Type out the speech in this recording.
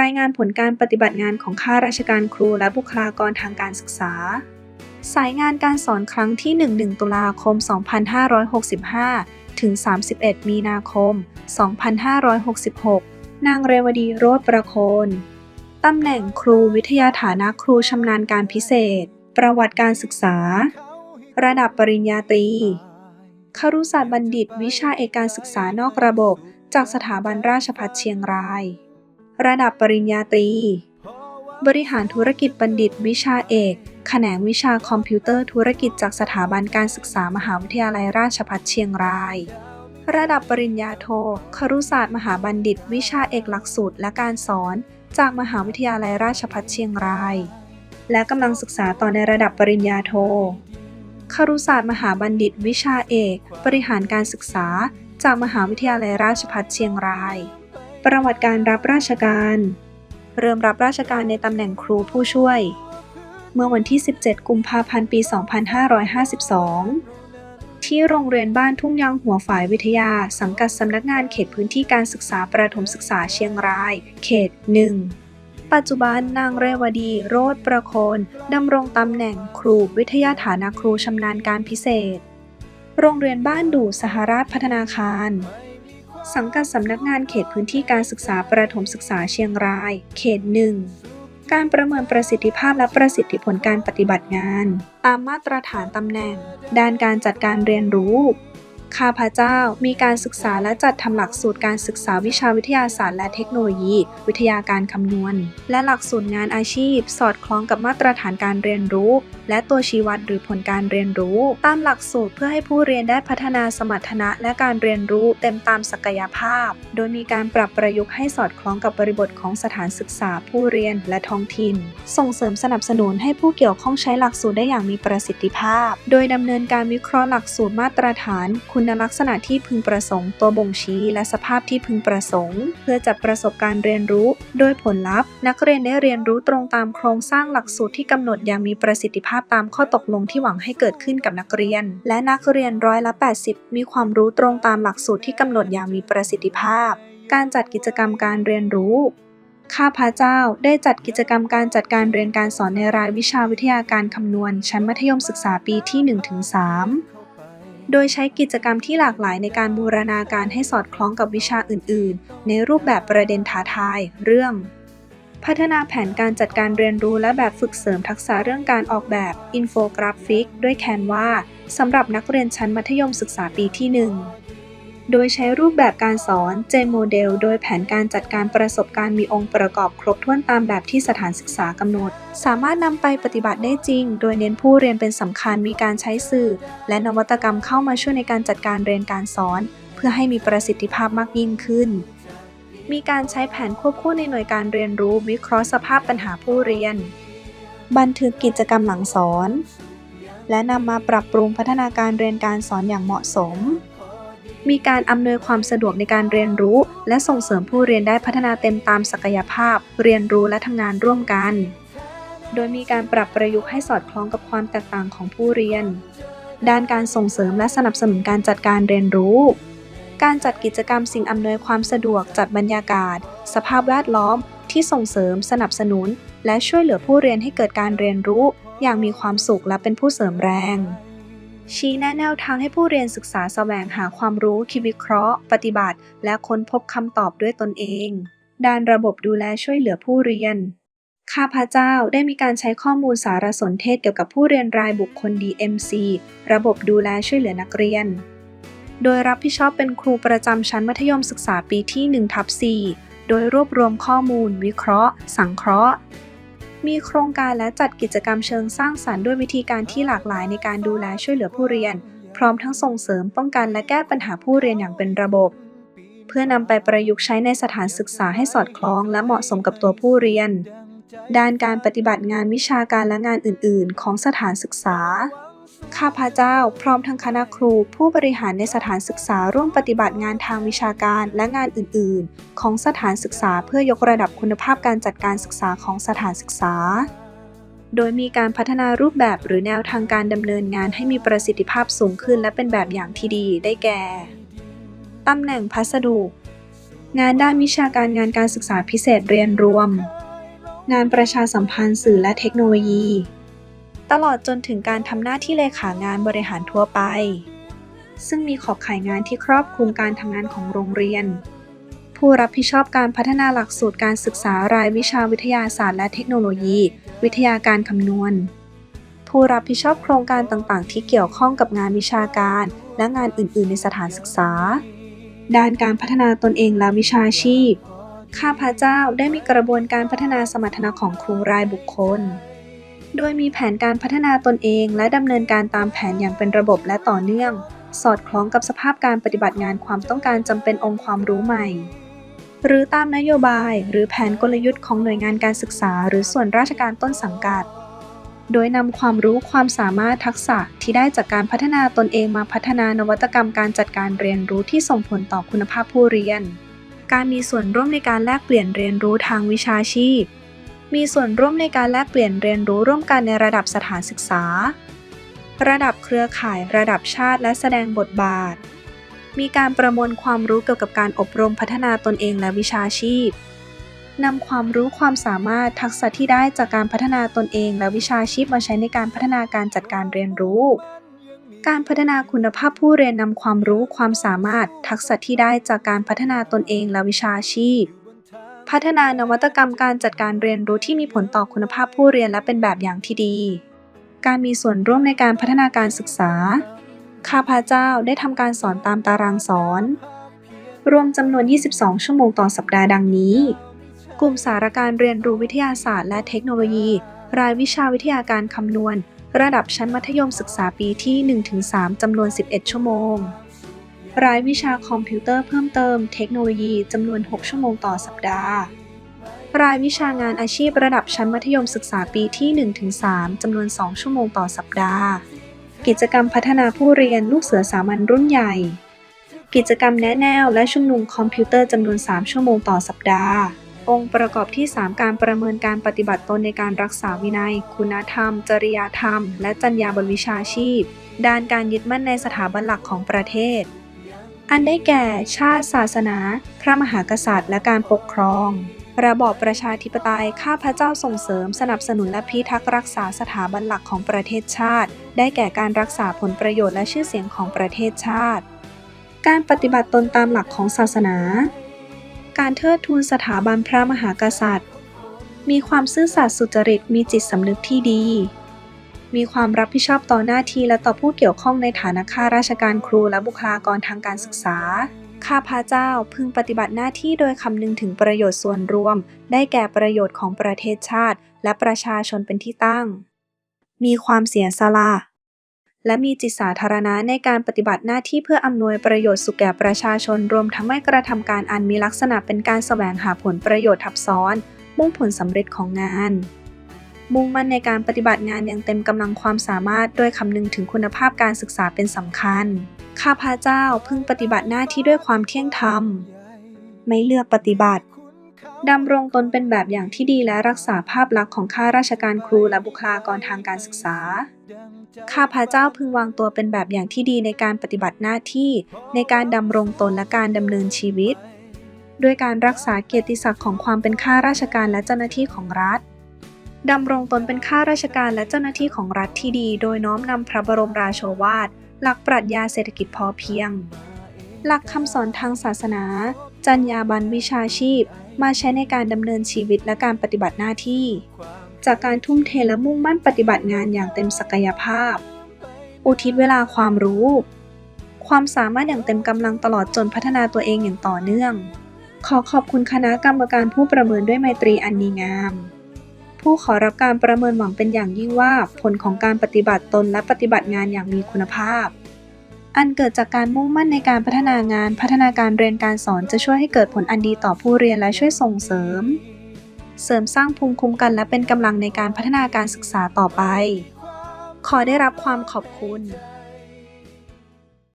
รายงานผลการปฏิบัติงานของข้าราชการครูและบุคลากรทางการศึกษา สายงานการสอนครั้งที่11ตุลาคม 2565 ถึง 31 มีนาคม 2566 นางเรวดีโรธประโคนตำแหน่งครูวิทยาฐานะครูชำนาญการพิเศษ ประวัติการศึกษา ระดับปริญญาตรีครุศาสตร์บัณฑิต วิชาเอกการศึกษานอกระบบ จากสถาบันราชภัฏเชียงราย ระดับปริญญาตรี บริหารธุรกิจบัณฑิตวิชาเอก แขนงวิชาคอมพิวเตอร์ธุรกิจจากสถาบันการศึกษามหาวิทยาลัยราชภัฏเชียงราย ระดับปริญญาโท ครุศาสตร์มหาบัณฑิต วิชาเอกหลักสูตรและการสอน จากมหาวิทยาลัยราชภัฏเชียงราย และกำลังศึกษาต่อในระดับปริญญาโท ครุศาสตร์มหาบัณฑิต วิชาเอก บริหารการศึกษา จากมหาวิทยาลัยราชภัฏเชียงราย ประวัติการรับราชการ เริ่มรับราชการในตำแหน่งครูผู้ช่วย เมื่อวันที่ 17 กุมภาพันธ์ ปี 2552 ที่โรงเรียนบ้านทุ่งยางหัวฝายวิทยา สังกัดสำนักงานเขตพื้นที่การศึกษาประถมศึกษาเชียงราย เขต 1 ปัจจุบันนางเรวดี โรธประโคนดำรงตำแหน่งครูวิทยาฐานะครูชำนาญการพิเศษ โรงเรียนบ้านดู่สหราชพัฒนาคาร สังกัดสำนักงานเขตพื้นที่การศึกษาประถมศึกษาเชียงราย เขตหนึ่งการประเมินประสิทธิภาพและประสิทธิผลการปฏิบัติงาน ตามมาตรฐานตำแหน่ง ด้านการจัดการเรียนรู้ ข้าพเจ้ามีการศึกษาและจัดทำหลักสูตรการศึกษาวิชาวิทยาศาสตร์และเทคโนโลยี วิทยาการคำนวณ และหลักสูตรงานอาชีพ สอดคล้องกับมาตรฐานการเรียนรู้ และตัวชี้วัดหรือผลการเรียนรู้ ตามหลักสูตรเพื่อให้ผู้เรียนได้พัฒนาสมรรถนะและการเรียนรู้เต็มตามศักยภาพ โดยมีการปรับประยุกต์ให้สอดคล้องกับบริบทของสถานศึกษาผู้เรียนและท้องถิ่น ส่งเสริมสนับสนุนให้ผู้เกี่ยวข้องใช้หลักสูตรได้อย่างมีประสิทธิภาพ โดยดำเนินการวิเคราะห์หลักสูตรมาตรฐาน คุณลักษณะที่พึงประสงค์ ตัวบ่งชี้ และสภาพที่พึงประสงค์ เพื่อจัดประสบการณ์เรียนรู้โดยผลลัพธ์ นักเรียนได้เรียนรู้ตรงตามโครงสร้างหลักสูตรที่กำหนดอย่างมีประสิทธิภาพตามข้อตกลงที่หวังให้เกิดขึ้นกับนักเรียน และนักเรียนร้อยละ 80 มีความรู้ตรงตามหลักสูตรที่กำหนดอย่างมีประสิทธิภาพ การจัดกิจกรรมการเรียนรู้ข้าพเจ้าได้จัดกิจกรรมการจัดการเรียนการสอนในรายวิชาวิทยาการคำนวณ ชั้นมัธยมศึกษาปีที่ 1-3 โดยใช้กิจกรรมที่หลากหลายในการบูรณาการให้สอดคล้องกับวิชาอื่น ๆ ในรูปแบบประเด็นท้าทาย เรื่อง พัฒนาแผนการจัดการเรียนรู้และแบบฝึกเสริมทักษะเรื่องการออกแบบอินโฟกราฟิก ด้วยแคนวาสำหรับนักเรียนชั้นมัธยมศึกษาปีที่ 1 โดยใช้รูปแบบการสอนเจนโมเดลโดยแผนการจัดการประสบการณ์มีองค์ประกอบครบถ้วนตามแบบที่สถานศึกษากำหนด สามารถนำไปปฏิบัติได้จริง โดยเน้นผู้เรียนเป็นสำคัญมีการใช้สื่อ และนวัตกรรมเข้ามาช่วยในการจัดการเรียนการสอน เพื่อให้มีประสิทธิภาพมากยิ่งขึ้น มีการใช้แผนควบคู่ในหน่วยการเรียนรู้ วิเคราะห์สภาพปัญหาผู้เรียน บันทึกกิจกรรมหลังสอน และนำมาปรับปรุงพัฒนาการเรียนการสอนอย่างเหมาะสม มีการอำนวยความสะดวกในการเรียนรู้ และส่งเสริมผู้เรียนได้พัฒนาเต็มตามศักยภาพ เรียนรู้และทำงานร่วมกัน โดยมีการปรับประยุกต์ให้สอดคล้องกับความแตกต่างของผู้เรียน ด้านการส่งเสริมและสนับสนุนการจัดการเรียนรู้ การจัดกิจกรรมสิ่งอำนวยความสะดวกจัดบรรยากาศ สภาพแวดล้อม ที่ส่งเสริม สนับสนุน และช่วยเหลือผู้เรียนให้เกิดการเรียนรู้ อย่างมีความสุขและเป็นผู้เสริมแรง ชี้แนะแนวทางให้ผู้เรียนศึกษาแสวงหาความรู้คิดวิเคราะห์ ปฏิบัติ และค้นพบคำตอบด้วยตนเอง ด้านระบบดูแลช่วยเหลือผู้เรียน ข้าพเจ้าได้มีการใช้ข้อมูลสารสนเทศเกี่ยวกับผู้เรียนรายบุคคล DMC ระบบดูแลช่วยเหลือนักเรียน โดยรับผิดชอบเป็นครูประจำชั้นมัธยมศึกษาปีที่1ทับ4โดยรวบรวมข้อมูล วิเคราะห์ สังเคราะห์ มีโครงการและจัดกิจกรรมเชิงสร้างสรรค์ด้วยวิธีการที่หลากหลายในการดูแลช่วยเหลือผู้เรียน พร้อมทั้งส่งเสริมป้องกันและแก้ปัญหาผู้เรียนอย่างเป็นระบบ เพื่อนำไปประยุกต์ใช้ในสถานศึกษาให้สอดคล้อง และเหมาะสมกับตัวผู้เรียน ด้านการปฏิบัติงานวิชาการและงานอื่น ๆ ของสถานศึกษา ข้าพเจ้า พร้อมทั้งคณะครู ผู้บริหารในสถานศึกษาร่วมปฏิบัติงานทางวิชาการและงานอื่น ๆ ของสถานศึกษาเพื่อยกระดับคุณภาพการจัดการศึกษาของสถานศึกษา โดยมีการพัฒนารูปแบบหรือแนวทางการดำเนินงานให้มีประสิทธิภาพสูงขึ้น และเป็นแบบอย่างที่ดีได้แก่ตำแหน่งพัสดุ งานด้านวิชาการงานการศึกษาพิเศษเรียนรวม งานประชาสัมพันธ์สื่อและเทคโนโลยี ตลอดจนถึงการทำหน้าที่เลขางานบริหารทั่วไป ซึ่งมีขอบข่ายงานที่ครอบคลุมการทำงานของโรงเรียน ผู้รับผิดชอบการพัฒนาหลักสูตรการศึกษารายวิชาวิทยาศาสตร์และเทคโนโลยี วิทยาการคำนวณ ผู้รับผิดชอบโครงการต่างๆ ที่เกี่ยวข้องกับงานวิชาการ และงานอื่น ๆ ในสถานศึกษา ด้านการพัฒนาตนเองและวิชาชีพ ข้าพเจ้าได้มีกระบวนการพัฒนาสมรรถนะของครูรายบุคคล โดยมีแผนการพัฒนาตนเอง และดำเนินการตามแผนอย่างเป็นระบบและต่อเนื่อง สอดคล้องกับสภาพการปฏิบัติงานความต้องการจำเป็นองค์ความรู้ใหม่ หรือตามนโยบาย หรือแผนกลยุทธ์ของหน่วยงานการศึกษา หรือส่วนราชการต้นสังกัด โดยนำความรู้ความสามารถทักษะที่ได้จากการพัฒนาตนเองมาพัฒนานวัตกรรมการจัดการเรียนรู้ที่ส่งผลต่อคุณภาพผู้เรียน การมีส่วนร่วมในการแลกเปลี่ยนเรียนรู้ทางวิชาชีพ มีส่วนร่วมในการแลกเปลี่ยนเรียนรู้ร่วมกันในระดับสถานศึกษา ระดับเครือข่ายระดับชาติและแสดงบทบาท มีการประมวลความรู้เกี่ยวกับการอบรมพัฒนาตนเองและวิชาชีพนำความรู้ความสามารถทักษะที่ได้จากการพัฒนาตนเองและวิชาชีพมาใช้ในการพัฒนาการจัดการเรียนรู้ การพัฒนาคุณภาพผู้เรียนนำความรู้ความสามารถ ทักษะที่ได้จากการพัฒนาตนเองและวิชาชีพ พัฒนานวัตกรรมการจัดการเรียนรู้ที่มีผลต่อคุณภาพผู้เรียนและเป็นแบบอย่างที่ดี การมีส่วนร่วมในการพัฒนาการศึกษา ข้าพเจ้าได้ทำการสอนตามตารางสอน รวมจำนวน 22 ชั่วโมงต่อสัปดาห์ดังนี้ กลุ่มสารการเรียนรู้วิทยาศาสตร์และเทคโนโลยี รายวิชาวิทยาการคำนวณ ระดับชั้นมัธยมศึกษาปีที่ 1-3จำนวน 11 ชั่วโมง รายวิชาคอมพิวเตอร์เพิ่มเติมเทคโนโลยีจำนวน 6 ชั่วโมงต่อสัปดาห์ รายวิชางานอาชีพระดับชั้นมัธยมศึกษาปีที่ 1-3 จำนวน 2 ชั่วโมงต่อสัปดาห์ กิจกรรมพัฒนาผู้เรียนลูกเสือสามัญรุ่นใหญ่ กิจกรรมแนะแนวและชุมนุมคอมพิวเตอร์จำนวน 3 ชั่วโมงต่อสัปดาห์องค์ประกอบที่ 3 การประเมินการปฏิบัติตนในการรักษาวินัย คุณธรรม จริยธรรม และจรรยาบรรณวิชาชีพ ด้านการยึดมั่นในสถาบันหลักของประเทศ อันได้แก่ชาติศาสนา พระมหากษัตริย์ และการปกครอง ระบอบประชาธิปไตยข้าพเจ้าส่งเสริมสนับสนุนและพิทักษ์รักษาสถาบันหลักของประเทศชาติ ได้แก่การรักษาผลประโยชน์และชื่อเสียงของประเทศชาติ การปฏิบัติตนตามหลักของศาสนา การเทิดทูนสถาบันพระมหากษัตริย์ มีความซื่อสัตย์สุจริตมีจิตสำนึกที่ดี มีความรับผิดชอบต่อหน้าที่และต่อผู้เกี่ยวข้องในฐานะข้าราชการครูและบุคลากรทางการศึกษา ข้าพเจ้าพึงปฏิบัติหน้าที่โดยคำนึงถึงประโยชน์ส่วนรวม ได้แก่ประโยชน์ของประเทศชาติ และประชาชนเป็นที่ตั้ง มีความเสียสละและมีจิตสาธารณะในการปฏิบัติหน้าที่เพื่ออำนวยประโยชน์สุขแก่ประชาชนรวมทั้งไม่กระทำการอันมีลักษณะเป็นการแสวงหาผลประโยชน์ทับซ้อน มุ่งผลสำเร็จของงาน มุ่งมั่นในการปฏิบัติงานอย่างเต็มกำลังความสามารถ โดยคำนึงถึงคุณภาพการศึกษาเป็นสำคัญ ข้าพเจ้าพึงปฏิบัติหน้าที่ด้วยความเที่ยงธรรม ไม่เลือกปฏิบัติดำรงตนเป็นแบบอย่างที่ดีและรักษาภาพลักษณ์ของข้าราชการครูและบุคลากรทางการศึกษา ข้าพเจ้าพึงวางตัวเป็นแบบอย่างที่ดีในการปฏิบัติหน้าที่ ในการดำรงตนและการดำเนินชีวิต ด้วยการรักษาเกียรติศักดิ์ของความเป็นข้าราชการและเจ้าหน้าที่ของรัฐ ดำรงตนเป็นข้าราชการและเจ้าหน้าที่ของรัฐที่ดี โดยน้อมนำพระบรมราโชวาท หลักปรัชญาเศรษฐกิจพอเพียง หลักคำสอนทางศาสนา จรรยาบรรณวิชาชีพ มาใช้ในการดำเนินชีวิตและการปฏิบัติหน้าที่ จากการทุ่มเทและมุ่งมั่นปฏิบัติงานอย่างเต็มศักยภาพ อุทิศเวลาความรู้ ความสามารถอย่างเต็มกำลังตลอดจนพัฒนาตัวเองอย่างต่อเนื่อง ขอขอบคุณคณะกรรมการผู้ประเมินด้วยไมตรีอันดีงาม ผู้ขอรับการประเมินหวังเป็นอย่างยิ่งว่า ผลของการปฏิบัติตนและปฏิบัติงานอย่างมีคุณภาพ อันเกิดจากการมุ่งมั่นในการพัฒนางานพัฒนาการเรียนการสอนจะช่วยให้เกิดผลอันดีต่อผู้เรียนและช่วยส่งเสริม เสริมสร้างภูมิคุ้มกันและเป็นกำลังในการพัฒนาการศึกษาต่อไป ขอได้รับความขอบคุณ